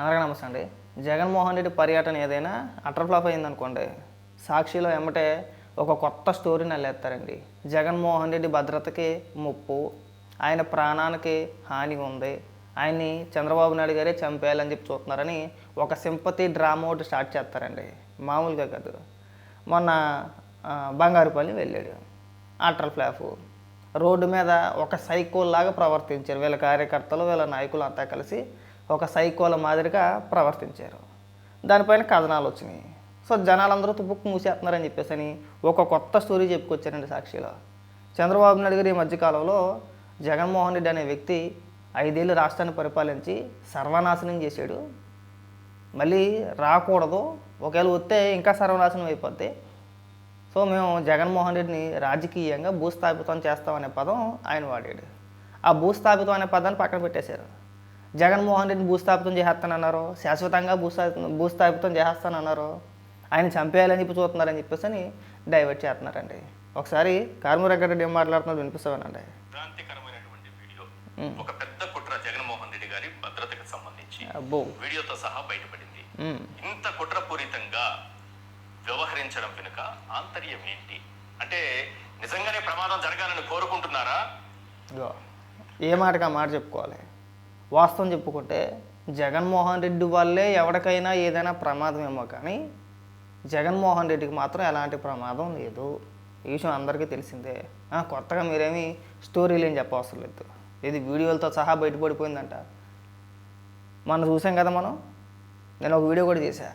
అందరికీ నమస్తే అండి. జగన్మోహన్ రెడ్డి పర్యటన ఏదైనా అటర్ ఫ్లాప్ అయిందనుకోండి సాక్షిలో ఎమ్మటే ఒక కొత్త స్టోరీని అల్లేస్తారండి. జగన్మోహన్ రెడ్డి భద్రతకి ముప్పు ఆయన ప్రాణానికి హాని ఉంది ఆయన్ని చంద్రబాబు నాయుడు గారే చంపేయాలని చెప్పి చూస్తున్నారని ఒక సింపతి డ్రామా ఒకటి స్టార్ట్ చేస్తారండి. మామూలుగా కాదు. మొన్న బంగారుపల్లి వెళ్ళాడు. Utter flop. రోడ్డు మీద ఒక సైకోల్లాగా ప్రవర్తించారు. వీళ్ళ కార్యకర్తలు వీళ్ళ నాయకులు అంతా కలిసి ఒక సైకోల మాదిరిగా ప్రవర్తించారు. దానిపైన కథనాలు వచ్చినాయి. సో జనాలందరూ తుప్పుకు మూసేస్తున్నారని చెప్పేసి అని ఒక కొత్త స్టోరీ చెప్పుకొచ్చారండి సాక్షిలో. చంద్రబాబు నాయుడు గారు ఈ మధ్యకాలంలో జగన్మోహన్ రెడ్డి అనే వ్యక్తి ఐదేళ్ళు రాష్ట్రాన్ని పరిపాలించి సర్వనాశనం చేశాడు. మళ్ళీ రాకూడదు. ఒకవేళ వస్తే ఇంకా సర్వనాశనం అయిపోద్ది. సో మేము జగన్మోహన్ రెడ్డిని రాజకీయంగా భూస్థాపితం చేస్తామనే పదం ఆయన వాడాడు. ఆ భూస్థాపితం అనే పదాన్ని పక్కన పెట్టేశారు. జగన్మోహన్ రెడ్డిని భూస్థాపితం చేస్తానన్నారు శాశ్వతంగా భూస్థాపితం భూస్థాపితం చేస్తానన్నారు ఆయన చంపేయాలని చెప్పి చూస్తున్నారని చెప్పేసి అని డైవర్ట్ చేస్తున్నారండి. ఒకసారి కార్మిరెడ్డి ఏం మాట్లాడుతున్నారు వినిపిస్తామనండి ఒక పెద్ద కుట్ర జగన్మోహన్ రెడ్డి గారి భద్రతకు సంబంధించి వీడియోతో సహా బయటపడింది. ఇంత కుట్రపూరితంగా వ్యవహరించడం వెనుక ఆంతర్యం ఏంటి? అంటే నిజంగానే ప్రమాదం జరగాలని కోరుకుంటున్నారా? ఏ మాటకి ఆ మాట చెప్పుకోవాలి? వాస్తవం చెప్పుకుంటే జగన్మోహన్ రెడ్డి వల్లే ఎవరికైనా ఏదైనా ప్రమాదం ఏమో కానీ జగన్మోహన్ రెడ్డికి మాత్రం ఎలాంటి ప్రమాదం లేదు. ఈ విషయం అందరికీ తెలిసిందే. కొత్తగా మీరేమీ స్టోరీలు ఏం చెప్పవసరం లేదు. ఇది వీడియోలతో సహా బయటపడిపోయిందంట. మనం చూసాం కదా మనం? నేను ఒక వీడియో కూడా చేశా.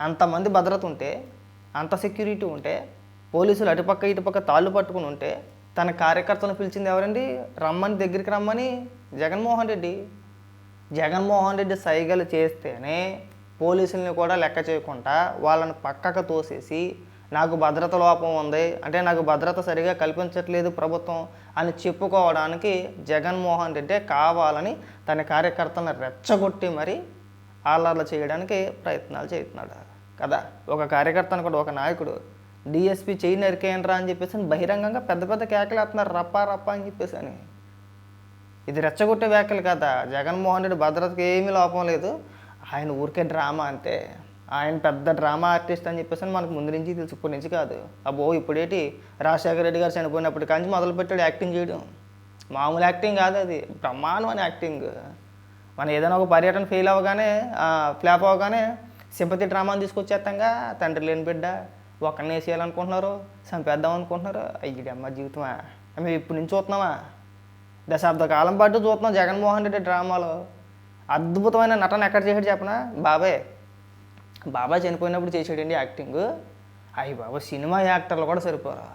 అంతమంది భద్రత ఉంటే అంత సెక్యూరిటీ ఉంటే పోలీసులు అటుపక్క ఇటుపక్క తాళ్ళు పట్టుకుని ఉంటే తన కార్యకర్తలను పిలిచింది ఎవరండి? రమ్మని దగ్గరికి రమ్మని జగన్మోహన్ రెడ్డి. జగన్మోహన్ రెడ్డి సైగలు చేస్తేనే పోలీసుల్ని కూడా లెక్క చేయకుండా వాళ్ళని పక్కకు తోసేసి నాకు భద్రత లోపం ఉంది. అంటే నాకు భద్రత సరిగా కల్పించట్లేదు ప్రభుత్వం అని చెప్పుకోవడానికి జగన్మోహన్ రెడ్డి కావాలని తన కార్యకర్తలను రెచ్చగొట్టి మరి ఆలర్లు చేయడానికి ప్రయత్నాలు చేస్తున్నాడు కదా. ఒక కార్యకర్తను కూడా ఒక నాయకుడు డిఎస్పి చేయి నరికేయండిరా అని చెప్పేసి బహిరంగంగా పెద్ద పెద్ద కేకలు వేస్తున్నారు. రప్ప రప్ప అని చెప్పేసి అని. ఇది రెచ్చగొట్టే వ్యాఖ్యలు కదా. జగన్మోహన్ రెడ్డి భద్రతకి ఏమీ లోపం లేదు. ఆయన ఊరికే డ్రామా అంతే. ఆయన పెద్ద డ్రామా ఆర్టిస్ట్ అని చెప్పేసి మనకు ముందు నుంచి తెలుసు. ఇప్పటి నుంచి కాదు. అబ్బో ఇప్పుడేటి? రాజశేఖర రెడ్డి గారు చనిపోయినప్పటి కానీ మొదలుపెట్టాడు యాక్టింగ్ చేయడం. మామూలు యాక్టింగ్ కాదు అది. బ్రహ్మాండమైన యాక్టింగ్. మనం ఏదైనా ఒక పర్యటన ఫెయిల్ అవ్వగానే ఫ్లాప్ అవ్వగానే సింపతి డ్రామాని తీసుకొచ్చేస్తాంగా. తండ్రి లేని బిడ్డ. ఒక్కరిని వేసేయాలనుకుంటున్నారు చంపేద్దాం అనుకుంటున్నారు అయ్యడమ్మ జీవితమా? మేము ఇప్పటి నుంచి చూస్తున్నామా? దశాబ్ద కాలం పాటు చూస్తున్నాం జగన్మోహన్ రెడ్డి డ్రామాలో. అద్భుతమైన నటన ఎక్కడ చేశాడు చెప్పనా? బాబాయ్. బాబాయ్ చనిపోయినప్పుడు చేసాడండి యాక్టింగ్. అయ్యి బాబా సినిమా యాక్టర్లు కూడా సరిపోరా.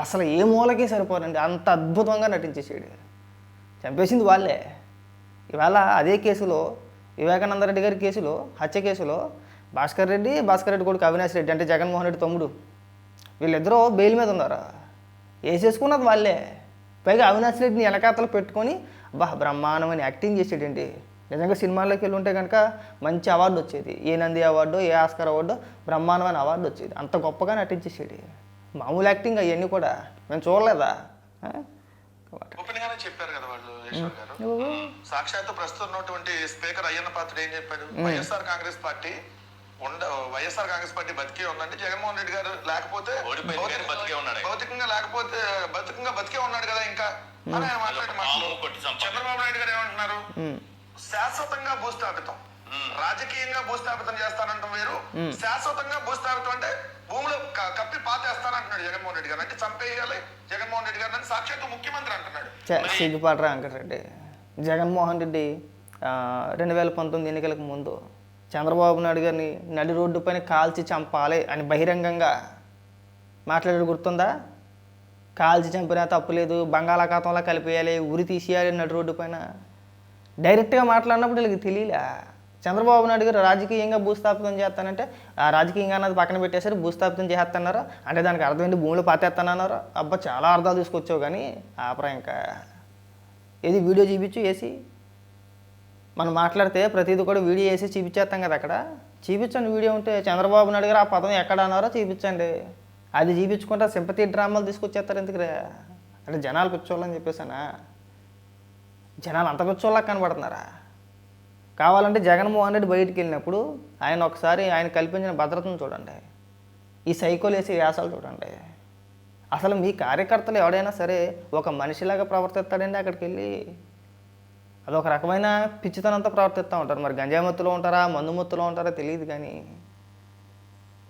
అసలు ఏ మూలకి సరిపోరండి? అంత అద్భుతంగా నటించేసాడు చంపేసింది వాళ్ళే. ఇవాళ అదే కేసులో వివేకానంద రెడ్డి గారి కేసులో హత్య కేసులో భాస్కర్ రెడ్డి భాస్కర్ రెడ్డి కొడుకు అవినాష్ రెడ్డి అంటే జగన్మోహన్ రెడ్డి తమ్ముడు. వీళ్ళిద్దరూ బెయిల్ మీద ఉన్నారా? వేసేసుకున్నది వాళ్ళే. పైగా అవినాష్ రెడ్డిని వెనకాతలు పెట్టుకొని బా బ్రహ్మాండమైన యాక్టింగ్ చేసేటండి నిజంగా సినిమాల్లోకి వెళ్ళి ఉంటే కనుక మంచి అవార్డు వచ్చేది. ఏ నంది అవార్డు ఏ ఆస్కర్ అవార్డు బ్రహ్మాండమైన అవార్డు వచ్చేది. అంత గొప్పగా నటించేసాడు మామూలు యాక్టింగ్ అవన్నీ కూడా. మేము చూడలేదా? చెప్పారు కదా వాళ్ళు సాక్షాత్తు ప్రస్తుతం ఉన్నటువంటి స్పీకర్ అయ్యన్న పాత్రుడు ఏం చెప్పాడు? వైఎస్ఆర్ కాంగ్రెస్ పార్టీ ఉండ వైఎస్ఆర్ కాంగ్రెస్ పార్టీ బతికే ఉందంటే జగన్మోహన్ రెడ్డి గారు లేకపోతే బతికే ఉన్నాడు. భౌతికంగా లేకపోతే భౌతికంగా బతికే ఉన్నాడు కదా ఇంకా? అని ఆయన మాట్లాడే మాటలు పాము కొట్టి చంపాలి. చంద్రబాబు నాయుడు గారు ఏమంటున్నారు? ఉమ్. శాశ్వతంగా భూస్థాపితం. రాజకీయంగా భూస్థాపితం చేస్తానంటాం వేరు. శాశ్వతంగా భూస్థాపితం అంటే భూమిలో కప్పి పాతేస్తానంటున్నాడు జగన్మోహన్ రెడ్డి గారు. అంటే చంపేయాలి జగన్మోహన్ రెడ్డి గారు అని సాక్షాత్తు ముఖ్యమంత్రి అంటున్నాడు. చ సిగ్గుపాటరా వెంకటరెడ్డి? జగన్మోహన్ రెడ్డి రెండు వేల పంతొమ్మిది ఎన్నికలకు ముందు చంద్రబాబు నాయుడు గారిని నడి రోడ్డు పైన కాల్చి చంపాలి అని బహిరంగంగా మాట్లాడాడు గుర్తుందా? కాల్చి చంపినా తప్పులేదు బంగాళాఖాతంలో కలిపేయాలి ఉరి తీసేయాలి నడి రోడ్డు పైన. డైరెక్ట్గా మాట్లాడినప్పుడు వీళ్ళకి తెలియలే? చంద్రబాబు నాయుడు గారు రాజకీయంగా భూస్థాపితం చేస్తానంటే ఆ రాజకీయంగా అన్నది పక్కన పెట్టేసరి భూస్థాపితం చేస్తున్నారు? అంటే దానికి అర్థం ఏంటి? భూములు పాతేస్తానన్నారు? అబ్బా చాలా అర్థాలు తీసుకొచ్చావు కానీ ఆపరా ఇంకా. ఏది వీడియో చూపించు వేసి మనం మాట్లాడితే ప్రతిదీ కూడా వీడియో వేసి చూపించేస్తాం కదా అక్కడ. చూపించండి వీడియో ఉంటే చంద్రబాబు నాయుడు గారు ఆ పదం ఎక్కడ అన్నారో చూపించండి. అది చూపించుకుంటే సింపతి డ్రామాలు తీసుకొచ్చేస్తారు ఎందుకురా? అంటే జనాలు పిచ్చోళ్ళని చెప్పేసానా? జనాలు అంత పిచ్చోళ్ళకి కనబడుతున్నారా? కావాలంటే జగన్మోహన్ రెడ్డి బయటికి వెళ్ళినప్పుడు ఆయన ఒకసారి ఆయన కల్పించిన భద్రతను చూడండి. ఈ సైకోలు వేసే వ్యాసాలు చూడండి. అసలు మీ కార్యకర్తలు ఎవడైనా సరే ఒక మనిషిలాగా ప్రవర్తిస్తాడండి అక్కడికి వెళ్ళి? అదొక రకమైన పిచ్చితనంతో ప్రవర్తిస్తూ ఉంటారు. మరి గంజాయి మత్తులో ఉంటారా మందు మత్తులో ఉంటారా తెలియదు కానీ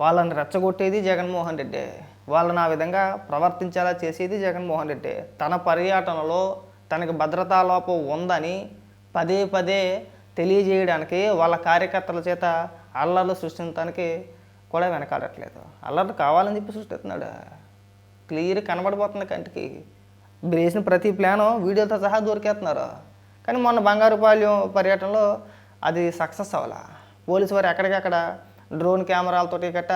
వాళ్ళని రెచ్చగొట్టేది జగన్మోహన్ రెడ్డి. వాళ్ళని ఆ విధంగా ప్రవర్తించేలా చేసేది జగన్మోహన్ రెడ్డి. తన పర్యటనలో తనకి భద్రతా లోపం ఉందని పదే పదే తెలియజేయడానికి వాళ్ళ కార్యకర్తల చేత అల్లర్లు సృష్టించడానికి కూడా వెనకాడట్లేదు. అల్లర్లు కావాలని చెప్పి సృష్టిస్తున్నాడు? క్లియర్ కనబడిపోతుంది కంటికి. మీరు వేసిన ప్రతి ప్లాను వీడియోతో సహా దొరికేస్తున్నారు? కానీ మొన్న బంగారుపాలెం పర్యటనలో అది సక్సెస్ అవ్వాల. పోలీసు వారు ఎక్కడికక్కడ డ్రోన్ కెమెరాలతోటి గట్ట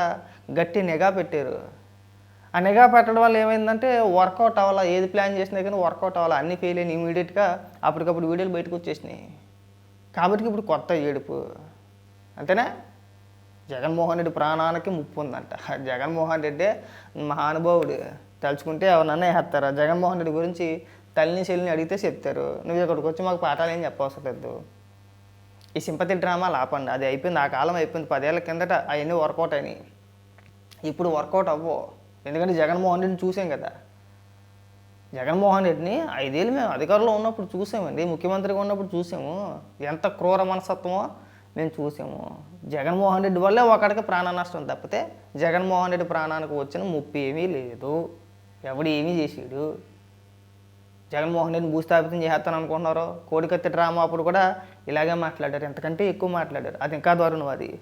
గట్టి నిఘా పెట్టారు. ఆ నిఘా పెట్టడం వల్ల ఏమైందంటే వర్కౌట్ అవ్వాలా ఏది ప్లాన్ చేసినా కానీ వర్కౌట్ అవ్వాలా అన్నీ ఫెయిల్ అయినాయి ఇమీడియట్గా అప్పటికప్పుడు వీడియోలు బయటకు వచ్చేసినాయి. కాబట్టి ఇప్పుడు కొత్త ఏడుపు. అంతేనా? జగన్మోహన్ రెడ్డి ప్రాణానికి ముప్పు ఉందంట. జగన్మోహన్ రెడ్డి మహానుభావుడు. తలుచుకుంటే ఎవరన్నా వేస్తారు జగన్మోహన్ రెడ్డి గురించి తల్లిని చెల్లిని అడిగితే చెప్తారు. నువ్వు ఇక్కడికి వచ్చి మాకు పాఠాలు ఏం చెప్పవసరం లేదు. ఈ సింపతి డ్రామాలు ఆపండి అది అయిపోయింది. ఆ కాలం అయిపోయింది. పదేళ్ళ కిందట అవన్నీ వర్కౌట్ అయినాయి. ఇప్పుడు వర్కౌట్ అవ్వవు ఎందుకంటే జగన్మోహన్ రెడ్డిని చూసాం కదా. జగన్మోహన్ రెడ్డిని ఐదేళ్ళు మేము అధికారంలో ఉన్నప్పుడు చూసామండి. ముఖ్యమంత్రిగా ఉన్నప్పుడు చూసాము. ఎంత క్రూర మనస్తత్వమో మేము చూసాము. జగన్మోహన్ రెడ్డి వల్లే ఒకడికి ప్రాణ నష్టం. తప్పితే జగన్మోహన్ రెడ్డి ప్రాణానికి వచ్చిన ముప్పు ఏమీ లేదు. ఎవడు ఏమీ చేసాడు? జగన్మోహన్ రెడ్డిని భూస్థాపితం చేస్తాను అనుకుంటున్నారు? కోడికత్తి డ్రామా అప్పుడు కూడా ఇలాగే మాట్లాడారు. ఎంతకంటే ఎక్కువ మాట్లాడారు. అది ఇంకా దారుణం అది.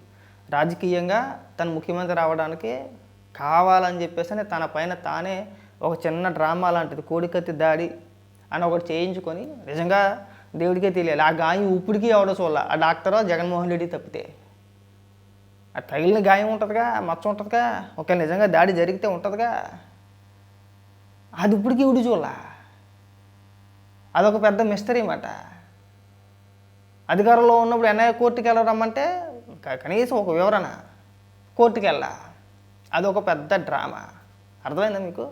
రాజకీయంగా తను ముఖ్యమంత్రి రావడానికి కావాలని చెప్పేసి తన పైన తానే ఒక చిన్న డ్రామా లాంటిది కోడికత్తి దాడి అని ఒకటి చేయించుకొని నిజంగా దేవుడికే తెలియాలి. ఆ గాయం ఇప్పటికీ ఎవడో చూడాల. ఆ డాక్టరో జగన్మోహన్ రెడ్డి తప్పితే. ఆ తగిలిన గాయం ఉంటుందిగా మచ్చ ఉంటుందిగా ఒకవేళ నిజంగా దాడి జరిగితే ఉంటుందిగా. అది ఇప్పటికీ ఇవిడి చూడాల? అదొక పెద్ద మిస్టరీ మాట అధికారంలో ఉన్నప్పుడు ఎన్ఐ కోర్టుకి వెళ్ళరమ్మంటే కనీసం ఒక వివరణ కోర్టుకి వెళ్ళా అదొక పెద్ద డ్రామా. అర్థమైందా మీకు?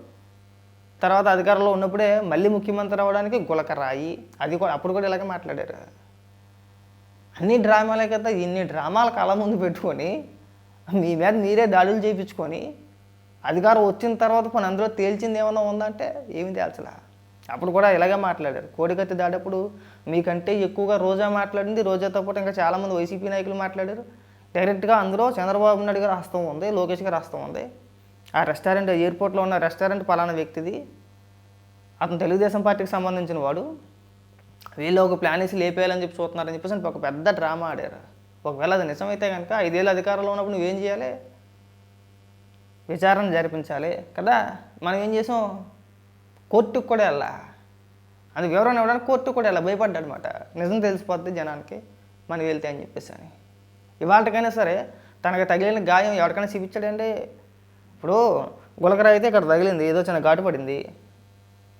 తర్వాత అధికారంలో ఉన్నప్పుడే మళ్ళీ ముఖ్యమంత్రి అవ్వడానికి గులకరాయి. అది కూడా అప్పుడు కూడా ఇలాగే మాట్లాడారు. అన్ని డ్రామాలే కదా ఇన్ని డ్రామాల కళ ముందు పెట్టుకొని మీ మీద మీరే దాడులు చేయించుకొని అధికారం వచ్చిన తర్వాత పని అందులో తేల్చింది ఏమన్నా ఉందంటే ఏమి తేల్చలా. అప్పుడు కూడా ఇలాగే మాట్లాడారు. కోడికత్తి దాటప్పుడు మీకంటే ఎక్కువగా రోజా మాట్లాడింది. రోజాతో పాటు ఇంకా చాలామంది వైసీపీ నాయకులు మాట్లాడారు. డైరెక్ట్గా అందులో చంద్రబాబు నాయుడు గారు హస్తం ఉంది లోకేష్ గారు హస్తం ఉంది. ఆ రెస్టారెంట్ ఎయిర్పోర్ట్లో ఉన్న రెస్టారెంట్ పలానా వ్యక్తిది. అతను తెలుగుదేశం పార్టీకి సంబంధించిన వాడు. వీళ్ళు ఒక ప్లాన్ వేసి లేపేయాలని చెప్పి చూస్తున్నారని చెప్పేసి ఒక పెద్ద డ్రామా ఆడారు. ఒకవేళ అది నిజమైతే కనుక ఐదేళ్ళు అధికారంలో ఉన్నప్పుడు నువ్వేం చేయాలి? విచారణ జరిపించాలి కదా. మనం ఏం చేసాం? కోర్టుకు కూడా వెళ్ళా. అది వివరణ ఇవ్వడానికి కోర్టుకు కూడా వెళ్ళా. భయపడ్డాడు అనమాట నిజం తెలిసిపోద్ది జనానికి మనం వెళ్తే అని చెప్పేసి అని. ఇవాళకైనా సరే తనకు తగిలిన గాయం ఎవరికైనా చూపించాడండి? ఇప్పుడు గులకర అయితే ఇక్కడ తగిలింది ఏదో చిన్న ఘాటు పడింది.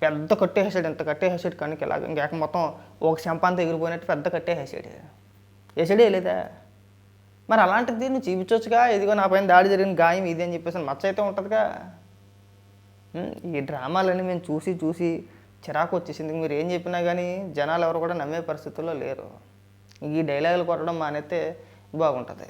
పెద్ద కట్టేసాడు ఇంత కట్టేసాడు కనుక ఇలాగ. ఇంకేక మొత్తం ఒక శంపంతా ఎగిరిపోయినట్టు పెద్ద కట్టేసాడు వేసాడే లేదా? మరి అలాంటిది నువ్వు చూపించవచ్చుగా ఇదిగో నా పైన దాడి జరిగిన గాయం ఇది అని చెప్పేసి మచ్చ అయితే ఉంటుందిగా. ఈ డ్రామాలన్నీ మేము చూసి చూసి చిరాకు వచ్చేసింది. మీరు ఏం చెప్పినా కానీ జనాలు ఎవరు కూడా నమ్మే పరిస్థితుల్లో లేరు. ఈ డైలాగులు కొట్టడం మానేస్తే బాగుంటుంది.